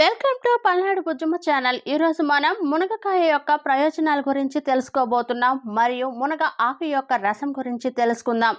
Welcome to Palnadu Bujjamma channel. ఈరోజు మనం మునగకాయ యొక్క ప్రయోజనాల గురించి తెలుసుకోబోతున్నాం మరియు మునగ ఆకు యొక్క రసం గురించి తెలుసుకుందాం.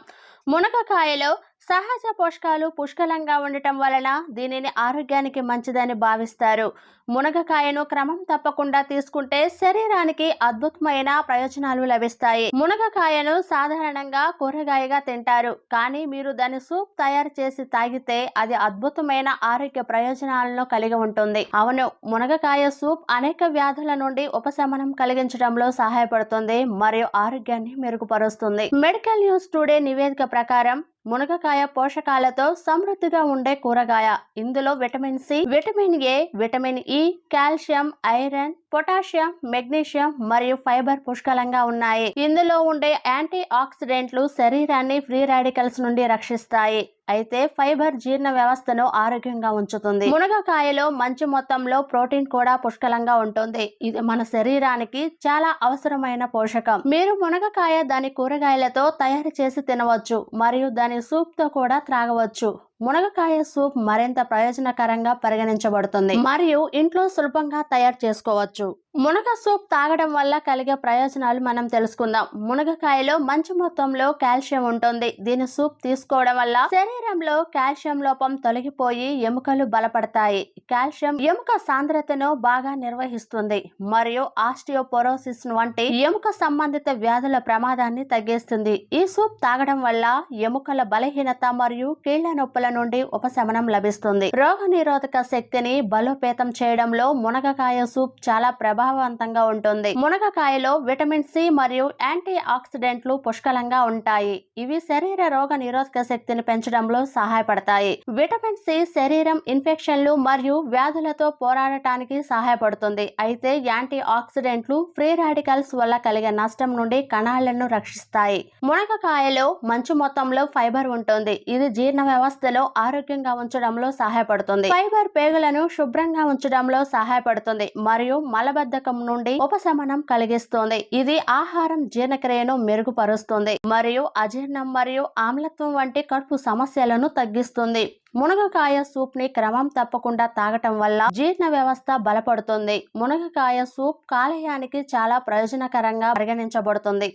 మునగకాయలో సహజ పోషకాలు పుష్కలంగా ఉండటం వలన దీనిని ఆరోగ్యానికి మంచిదని భావిస్తారు. మునగకాయను క్రమం తప్పకుండా తీసుకుంటే శరీరానికి అద్భుతమైన ప్రయోజనాలు లభిస్తాయి. మునగకాయను సాధారణంగా కూరగాయగా తింటారు. కానీ మీరు దాని సూప్ తయారు చేసి తాగితే అది అద్భుతమైన ఆరోగ్య ప్రయోజనాలను కలిగి ఉంటుంది. అవును మునగకాయ సూప్ అనేక వ్యాధుల నుండి ఉపశమనం కలిగించడంలో సహాయపడుతుంది మరియు ఆరోగ్యాన్ని మెరుగుపరుస్తుంది. మెడికల్ న్యూస్ టుడే నివేదిక ప్రకారం మునగకాయ పోషకాలతో సమృద్ధిగా ఉండే కూరగాయ. ఇందులో vitamin C vitamin A vitamin E calcium iron potassium magnesium మరియు ఫైబర్ పుష్కలంగా ఉన్నాయి. ఇందులో ఉండే యాంటీ ఆక్సిడెంట్లు శరీరాన్ని ఫ్రీ రాడికల్స్ నుండి రక్షిస్తాయి. అయితే ఫైబర్ జీర్ణ వ్యవస్థను ఆరోగ్యంగా ఉంచుతుంది. మునగకాయలో మంచి మొత్తంలో ప్రోటీన్ కూడా పుష్కలంగా ఉంటుంది. ఇది మన శరీరానికి చాలా అవసరమైన పోషకం. మీరు మునగకాయ దాని కూరగాయలతో తయారు చేసి తినవచ్చు మరియు దాని సూప్తో కూడా త్రాగవచ్చు. మునగకాయ సూప్ మరింత ప్రయోజనకరంగా పరిగణించబడుతుంది. మరియు ఇంట్లో సులభంగా తయారు చేసుకోవచ్చు. మునగ సూప్ తాగడం వల్ల కలిగే ప్రయోజనాలు మనం తెలుసుకుందాం. మునగకాయలో మంచి మొత్తంలో కాల్షియం ఉంటుంది. దీని సూప్ తీసుకోవడం వల్ల శరీరంలో కాల్షియం లోపం తొలగిపోయి ఎముకలు బలపడతాయి. కాల్షియం ఎముక సాంద్రతను బాగా నిర్వహిస్తుంది. మరియు ఆస్టియోపోరోసిస్ వంటి ఎముక సంబంధిత వ్యాధుల ప్రమాదాన్ని తగ్గిస్తుంది. ఈ సూప్ తాగడం వల్ల ఎముకల బలహీనత మరియు కీళ్ళ నొప్పుల నుండి ఉపశమనం లభిస్తుంది. రోగ నిరోధక శక్తిని బలోపేతం చేయడంలో మునగకాయ సూప్ చాలా ప్రభావవంతంగా ఉంటుంది. మునగకాయలో విటమిన్ సి మరియు యాంటీ ఆక్సిడెంట్లు పుష్కలంగా ఉంటాయి. ఇవి శరీర రోగ నిరోధక శక్తిని పెంచడంలో సహాయపడతాయి. విటమిన్ సి శరీరం ఇన్ఫెక్షన్లు మరియు వ్యాధులతో పోరాడటానికి సహాయపడుతుంది. అయితే యాంటీ ఆక్సిడెంట్లు ఫ్రీ రాడికల్స్ వల్ల కలిగే నష్టం నుండి కణాలను రక్షిస్తాయి. మునగకాయలో మంచు మొత్తంలో ఫైబర్ ఉంటుంది. ఇది జీర్ణ వ్యవస్థలో ఆరోగ్యంగా ఉంచడంలో సహాయపడుతుంది. ఫైబర్ పేగులను శుభ్రంగా ఉంచడంలో సహాయపడుతుంది. మరియు మలబద్ధకం నుండి ఉపశమనం కలిగిస్తుంది. ఇది ఆహారం జీర్ణక్రియను మెరుగుపరుస్తుంది. మరియు అజీర్ణం మరియు ఆమ్లత్వం వంటి కడుపు సమస్యలను తగ్గిస్తుంది. మునగకాయ సూప్ని క్రమం తప్పకుండా తాగటం వల్ల జీర్ణ వ్యవస్థ బలపడుతుంది. మునగకాయ సూప్ కాలేయానికి చాలా ప్రయోజనకరంగా పరిగణించబడుతుంది.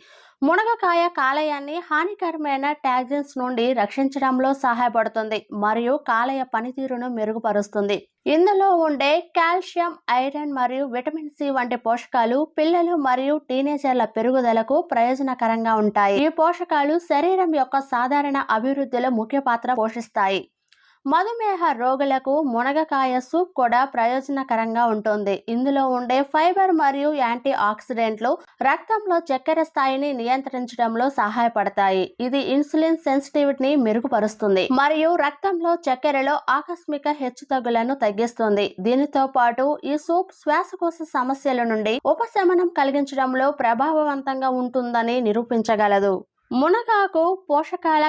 మునగకాయ కాలేయాన్ని హానికరమైన టాక్సిన్స్ నుండి రక్షించడంలో సహాయపడుతుంది మరియు కాలేయ పనితీరును మెరుగుపరుస్తుంది. ఇందులో ఉండే కాల్షియం ఐరన్ మరియు విటమిన్ సి వంటి పోషకాలు పిల్లలు మరియు టీనేజర్ల పెరుగుదలకు ప్రయోజనకరంగా ఉంటాయి. ఈ పోషకాలు శరీరం యొక్క సాధారణ అభివృద్ధిలో ముఖ్య పాత్ర పోషిస్తాయి. మధుమేహ రోగులకు మునగకాయ సూప్ కూడా ప్రయోజనకరంగా ఉంటుంది. ఇందులో ఉండే ఫైబర్ మరియు యాంటీ ఆక్సిడెంట్లు రక్తంలో చక్కెర స్థాయిని నియంత్రించడంలో సహాయపడతాయి. ఇది ఇన్సులిన్ సెన్సిటివిటీని మెరుగుపరుస్తుంది మరియు రక్తంలో చక్కెరలో ఆకస్మిక హెచ్చుతగ్గులను తగ్గిస్తుంది. దీనితో పాటు ఈ సూప్ శ్వాసకోశ సమస్యల నుండి ఉపశమనం కలిగించడంలో ప్రభావవంతంగా ఉంటుందని నిరూపించగలదు. మునగాకు పోషకాల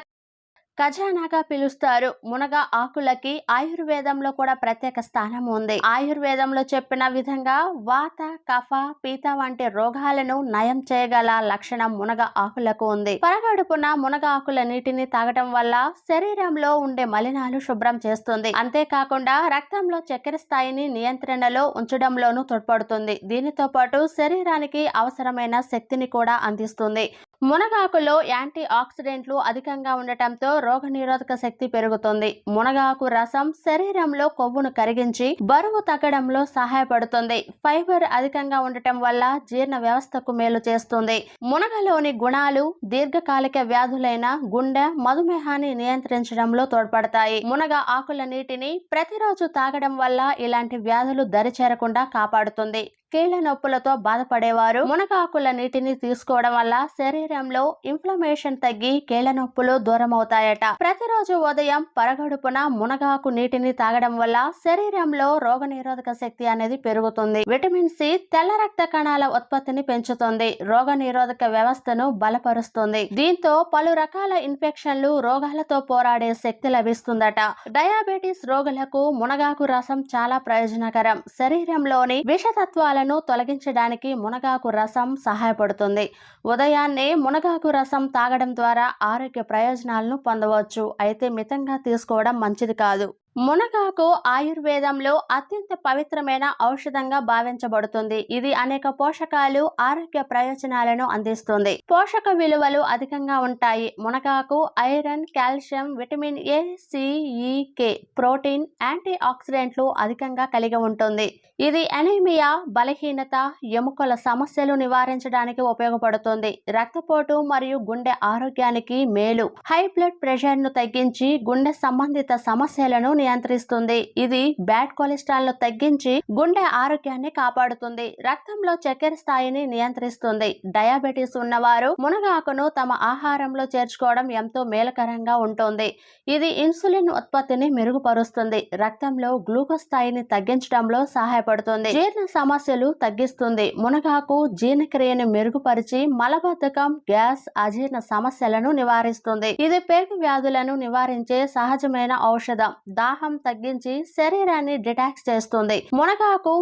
ఖజానాగా పిలుస్తారు. మునగ ఆకులకి ఆయుర్వేదంలో కూడా ప్రత్యేక స్థానం ఉంది. ఆయుర్వేదంలో చెప్పిన విధంగా వాత కఫ పీత వంటి రోగాలను నయం చేయగల లక్షణం మునగ ఆకులకు ఉంది. పరగడుపున మునగ ఆకుల నీటిని తాగడం వల్ల శరీరంలో ఉండే మలినాలు శుభ్రం చేస్తుంది. అంతేకాకుండా రక్తంలో చక్కెర స్థాయిని నియంత్రణలో ఉంచడంలోనూ తోడ్పడుతుంది. దీనితో పాటు శరీరానికి అవసరమైన శక్తిని కూడా అందిస్తుంది. మునగాకులో యాంటీ ఆక్సిడెంట్లు అధికంగా ఉండటంతో రోగ నిరోధక శక్తి పెరుగుతుంది. మునగాకు రసం శరీరంలో కొవ్వును కరిగించి బరువు తగ్గడంలో సహాయపడుతుంది. ఫైబర్ అధికంగా ఉండటం వల్ల జీర్ణ వ్యవస్థకు మేలు చేస్తుంది. మునగలోని గుణాలు దీర్ఘకాలిక వ్యాధులైన గుండె మధుమేహాన్ని నియంత్రించడంలో తోడ్పడతాయి. మునగ ఆకుల నీటిని ప్రతిరోజు తాగడం వల్ల ఇలాంటి వ్యాధులు దరిచేరకుండా కాపాడుతుంది. కీళ్ళ నొప్పులతో బాధపడేవారు. మునగాకుల నీటిని తీసుకోవడం వల్ల శరీరంలో ఇన్ఫ్లమేషన్ తగ్గి కీళ్ళ నొప్పులు దూరం అవుతాయట ప్రతిరోజు ఉదయం పరగడుపున మునగాకు నీటిని తాగడం వల్ల శరీరంలో రోగ నిరోధక శక్తి అనేది పెరుగుతుంది. విటమిన్ సి తెల్ల రక్త కణాల ఉత్పత్తిని పెంచుతుంది. రోగ నిరోధక వ్యవస్థను బలపరుస్తుంది. దీంతో పలు రకాల ఇన్ఫెక్షన్లు రోగాలతో పోరాడే శక్తి లభిస్తుందట. డయాబెటీస్ రోగులకు మునగాకు రసం చాలా ప్రయోజనకరం. శరీరంలోని విషతత్వాల రోగాలను తొలగించడానికి మునగాకు రసం సహాయపడుతుంది. ఉదయాన్నే మునగాకు రసం తాగడం ద్వారా ఆరోగ్య ప్రయోజనాలను పొందవచ్చు. అయితే మితంగా తీసుకోవడం మంచిది కాదు. మునగాకు ఆయుర్వేదంలో అత్యంత పవిత్రమైన ఔషధంగా భావించబడుతుంది. ఇది అనేక పోషకాలు ఆరోగ్య ప్రయోజనాలను అందిస్తుంది. పోషక విలువలు అధికంగా ఉంటాయి. మునగాకు iron calcium vitamin A C E K protein anti ఆక్సిడెంట్లు అధికంగా కలిగి ఉంటుంది. ఇది ఎనీమియా బలహీనత ఎముకల సమస్యలు నివారించడానికి ఉపయోగపడుతుంది. రక్తపోటు మరియు గుండె ఆరోగ్యానికి మేలు. హై బ్లడ్ ప్రెషర్ను తగ్గించి గుండె సంబంధిత సమస్యలను నియంత్రిస్తుంది. ఇది బ్యాడ్ కొలెస్ట్రాల్ను తగ్గించి గుండె ఆరోగ్యాన్ని కాపాడుతుంది. రక్తంలో చక్కెర స్థాయిని నియంత్రిస్తుంది. డయాబెటీస్ ఉన్నవారు మునగాకును తమ ఆహారంలో చేర్చుకోవడం ఎంతో మేలకరంగా ఉంటుంది. ఇది ఇన్సులిన్ ఉత్పత్తిని మెరుగుపరుస్తుంది. రక్తంలో గ్లూకోజ్ స్థాయిని తగ్గించడంలో సహాయపడుతుంది. జీర్ణ సమస్యలు తగ్గిస్తుంది. మునగాకు జీర్ణక్రియను మెరుగుపరిచి మలబద్ధకం గ్యాస్ అజీర్ణ సమస్యలను నివారిస్తుంది. ఇది పేగు వ్యాధులను నివారించే సహజమైన ఔషధం. దాహ తగ్గించి శరీరాన్ని డిటాక్స్ చేస్తుంది. మునగాకు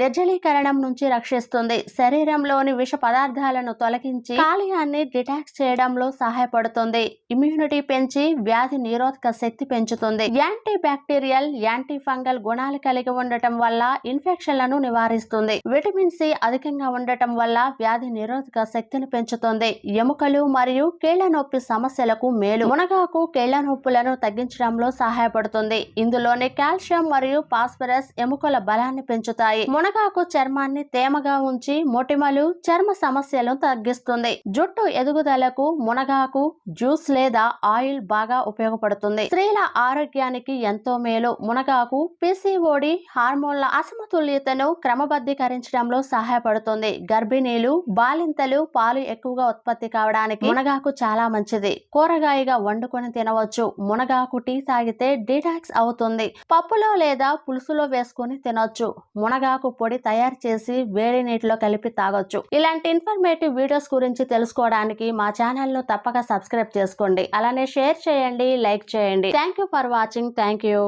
నిర్జలీకరణం నుంచి రక్షిస్తుంది. శరీరంలోని విష పదార్థాలను తొలగించి కాలుయాన్ని డిటాక్స్ చేయడంలో సహాయపడుతుంది. ఇమ్యూనిటీ పెంచి వ్యాధి నిరోధక శక్తి పెంచుతుంది. యాంటీ బ్యాక్టీరియల్ యాంటీ ఫంగల్ గుణాలు కలిగి ఉండటం వల్ల ఇన్ఫెక్షన్లను నివారిస్తుంది. విటమిన్ సి అధికంగా ఉండటం వల్ల వ్యాధి నిరోధక శక్తిని పెంచుతుంది. ఎముకలు మరియు కీళ్ళ నొప్పి సమస్యలకు మేలు. మునగాకు కీళ్ళ నొప్పులను తగ్గించడంలో సహాయపడుతుంది. ఇందులోని కాల్షియం మరియు ఫాస్ఫరస్ ఎముకల బలాన్ని పెంచుతాయి. మునగాకు చర్మాన్ని తేమగా ఉంచి మొటిమలు చర్మ సమస్యలను తగ్గిస్తుంది. జుట్టు ఎదుగుదలకు మునగాకు జ్యూస్ లేదా ఆయిల్ బాగా ఉపయోగపడుతుంది. స్త్రీల ఆరోగ్యానికి ఎంతో మేలు. మునగాకు పిసిఓడి హార్మోన్ల అసమతుల్యతను క్రమబద్ధీకరించడంలో సహాయపడుతుంది. గర్భిణీలు బాలింతలు పాలు ఎక్కువగా ఉత్పత్తి కావడానికి మునగాకు చాలా మంచిది. కూరగాయగా వండుకొని తినవచ్చు. మునగాకు టీ తాగితే డిటాక్స్ అవుతుంది. పప్పులో లేదా పులుసులో వేసుకొని తినొచ్చు. మునగాకు పొడి తయారు చేసి వేడి నీటిలో కలిపి తాగొచ్చు. ఇలాంటి ఇన్ఫర్మేటివ్ వీడియోస్ గురించి తెలుసుకోవడానికి మా ఛానల్ను తప్పక సబ్స్క్రైబ్ చేసుకోండి. అలానే షేర్ చేయండి లైక్ చేయండి. Thank you for watching thank you